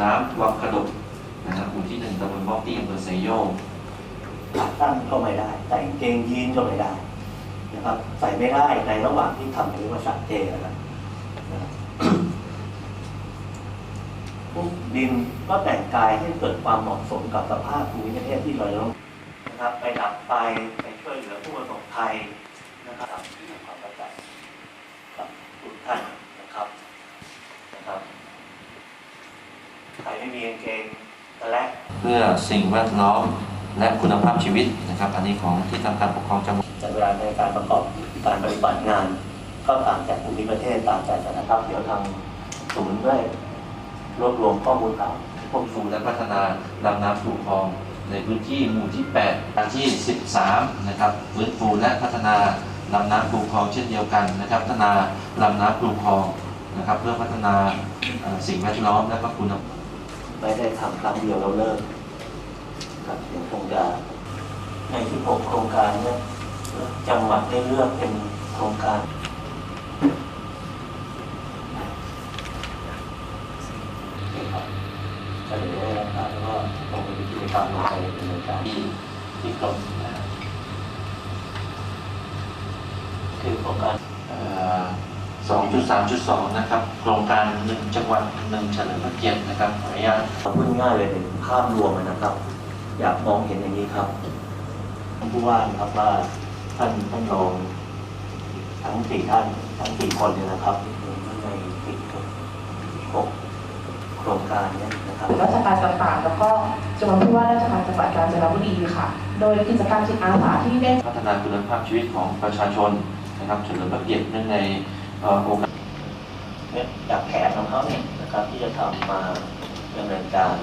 น้ำวังกระดกนะครับหมู่ที่หนึ่งตำบลบ้องตี้อำเภอไซโยกขาตั้งก็ไม่ได้ใส่งเกงยีนก็ไม่ได้นะครับใส่ไม่ได้ในระหว่างที่ทำหรือว่าสัตเจนะครับนะครับพวกดินก็แต่งกายให้เกิดความเหมาะสมกับสภาพภูมิประเทศที่เราต้องนะครับไปดับไฟไปช่วยเหลือผู้ประสบภัยนะครับที่มีความประจักษ์กับทุกท่านนะครับนะครับ ใครไม่มีกางเกงตะและเพื่อสิ่งแวดล้อมและคุณภาพชีวิตนะครับ อันนี้ของที่ทำการปกครองจังหวัดจัดเวลาในการประกอบการปฏิบัติงาน ก็ต่างจากภูมิประเทศต่างจากนะครับเดี๋ยวทางศูนย์ได้รวบรวมข้อมูลข่าวควบคุมและพัฒนาลำน้ำคูคลอง ในพื้นที่หมู่ที่8อันที่ 13 นะครับฟื้นฟูและพัฒนาลำน้ำคูคลองเช่นเดียวกันนะครับพัฒนาลำน้ำคูคลองนะครับ เพื่อพัฒนาเอ่อสิ่งแวดล้อมและก็คุณภาพ ไม่ได้ทำครั้งเดียวแล้วเลิกครับเดี๋ยวคงจะในที่6โครงการเนี่ยจังหวัดได้เลือกเป็นโครงการครับเฉลยได้แล้วครับแล้วก็ลงไปกิจกรรมลงไปดำเนินการที่ที่กรมคือโครงการเอ่อ2.3.2 นะครับโครง หนึ่งจังหวัดหนึ่งเฉลิมพระเกียรตินะครับขออนุญาตพูดง่ายๆเลยเป็นภาพรวมนะครับ อยากมองเห็นอย่างนี้ครับท่านผู้ว่าครับว่าท่านท่านรองทั้งสี่ท่านทั้งสี่คนเนี่ยนะครับในสิบหกโครงการเนี้นะครับราชการต่างๆแล้วก็จังหวัดผู้ว่าราชการจังหวัดกาญจนบุรีค่ะ โดยกิจกรรมจิตอาสาที่ได้พัฒนาคุณภาพชีวิตของประชาชนนะครับเฉลิมพระเกียรติเนื่องในเอ่อโอกาสเนี่ย จากแผนของเขาเนี่ยนะครับที่จะทำมาดำเนินการ